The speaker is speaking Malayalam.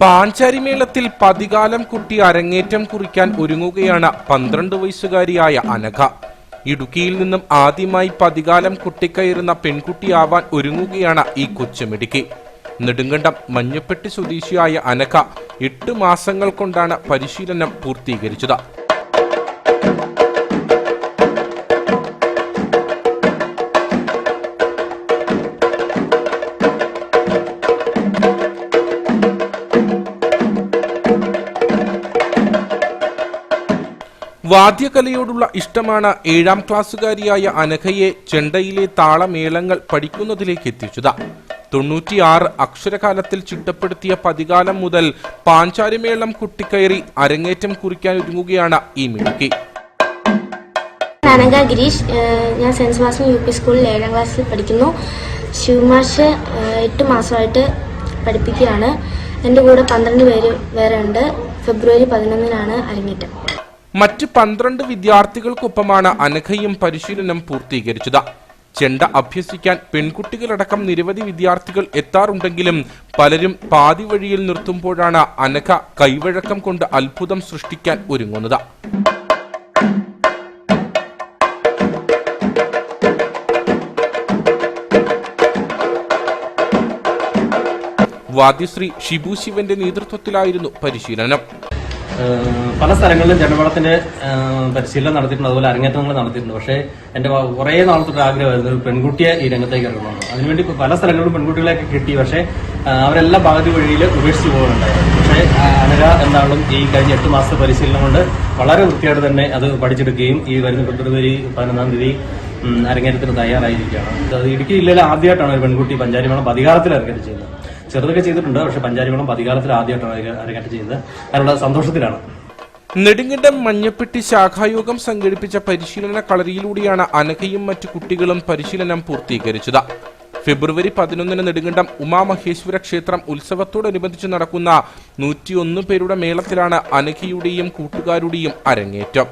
പാഞ്ചാരി മേളത്തിൽ പതികാലം കുട്ടി അരങ്ങേറ്റം കുറിക്കാൻ ഒരുങ്ങുകയാണ് പന്ത്രണ്ട് വയസ്സുകാരിയായ അനഘ. ഇടുക്കിയിൽ നിന്നും ആദ്യമായി പതികാലം കുട്ടിക്കയറുന്ന പെൺകുട്ടിയാവാൻ ഒരുങ്ങുകയാണ് ഈ കൊച്ചുമിടുക്കി. നെടുങ്കണ്ടം മഞ്ഞപ്പെട്ടി സ്വദേശിയായ അനഘ എട്ട് മാസങ്ങൾ കൊണ്ടാണ് പരിശീലനം പൂർത്തീകരിച്ചത്. വാദ്യകലയോടുള്ള ഇഷ്ടമാണ് ഏഴാം ക്ലാസ്സുകാരിയായ അനഘയെ ചെണ്ടയിലെ താളമേളങ്ങൾ പഠിക്കുന്നതിലേക്ക് എത്തിച്ചത്. തൊണ്ണൂറ്റിയാറ് അക്ഷരകാലത്തിൽ ചിട്ടപ്പെടുത്തിയ പതികാലം മുതൽ പാഞ്ചാരിമേളം കുട്ടിക്കയറി അരങ്ങേറ്റം കുറിക്കാൻ ഒരുങ്ങുകയാണ് ഈ മിടുക്കി. അനഘ ഗിരീഷ് ഞാൻ സെൻസ് മാസം യു പി സ്കൂളിൽ ഏഴാം ക്ലാസ്സിൽ പഠിക്കുന്നു. ശിവമാഷ് എട്ട് മാസമായിട്ട് പഠിപ്പിക്കുകയാണ്. എന്റെ കൂടെ പന്ത്രണ്ട് പേര് വേറെ ഉണ്ട്. ഫെബ്രുവരി പതിനൊന്നിനാണ് അരങ്ങേറ്റം. മറ്റ് പന്ത്രണ്ട് വിദ്യാർത്ഥികൾക്കൊപ്പമാണ് അനഘയും പരിശീലനം പൂർത്തീകരിച്ചത്. ചെണ്ട അഭ്യസിക്കാൻ പെൺകുട്ടികളടക്കം നിരവധി വിദ്യാർത്ഥികൾ എത്താറുണ്ടെങ്കിലും പലരും പാതി വഴിയിൽ നിർത്തുമ്പോഴാണ് അനഘ കൈവഴക്കം കൊണ്ട് അത്ഭുതം സൃഷ്ടിക്കാൻ ഒരുങ്ങുന്നത്. വാദ്യശ്രീ ഷിബു ശിവന്റെ നേതൃത്വത്തിലായിരുന്നു പരിശീലനം. പല സ്ഥലങ്ങളിലും ജനവളത്തിന്റെ പരിശീലനം നടത്തിയിട്ടുണ്ട്. അതുപോലെ അരങ്ങേറ്റങ്ങൾ നടത്തിയിട്ടുണ്ട്. പക്ഷേ എന്റെ കുറെ കുറേ നാളത്തെ ആഗ്രഹമായിരുന്നു ഒരു പെൺകുട്ടിയെ ഈ രംഗത്തേക്ക് ഇറങ്ങണം അതിനുവേണ്ടി പല സ്ഥലങ്ങളിലും പെൺകുട്ടികളെയൊക്കെ കിട്ടി. പക്ഷേ അവരെല്ലാം പകുതി വഴിയിൽ ഉപേക്ഷിച്ച് പോകുന്നുണ്ടായിരുന്നു പക്ഷേ അനര എന്നാളും ഈ കഴിഞ്ഞ എട്ട് മാസത്തെ പരിശീലനം കൊണ്ട് വളരെ വൃത്തിയായിട്ട് തന്നെ അത് പഠിച്ചെടുക്കുകയും ഈ വരുന്ന ഫെബ്രുവരി പതിനൊന്നാം തീയതി അരങ്ങേറ്റത്തിന് തയ്യാറായിരിക്കുകയാണ്. അത് ഇടുക്കി ജില്ലയിൽ ആദ്യമായിട്ടാണ് ഒരു പെൺകുട്ടി പഞ്ചാരി മേളം അധികാരത്തിൽ അരങ്ങേറ്റം ചെയ്യുന്നത്. ചെറുതൊക്കെ ചെയ്തിട്ടുണ്ട്. പക്ഷെ പഞ്ചാരിമേളം പതികാലത്തിൽ ആദ്യമായിട്ടാണ് അരങ്ങ- അരങ്ങേറ്റം ചെയ്തത് അതിനുള്ള സന്തോഷത്തിലാണ്. നെടുങ്കണ്ടം മഞ്ഞപ്പെട്ടി ശാഖായോഗം സംഘടിപ്പിച്ച പരിശീലന കളരിയിലൂടെയാണ് അനഘയും മറ്റു കുട്ടികളും പരിശീലനം പൂർത്തീകരിച്ചത്. ഫെബ്രുവരി പതിനൊന്നിന് നെടുങ്കണ്ടം ഉമാമഹേശ്വര ക്ഷേത്രം ഉത്സവത്തോടനുബന്ധിച്ച് നടക്കുന്ന നൂറ്റിയൊന്ന് പേരുടെ മേളത്തിലാണ് അനഘയുടെയും കൂട്ടുകാരുടെയും അരങ്ങേറ്റം.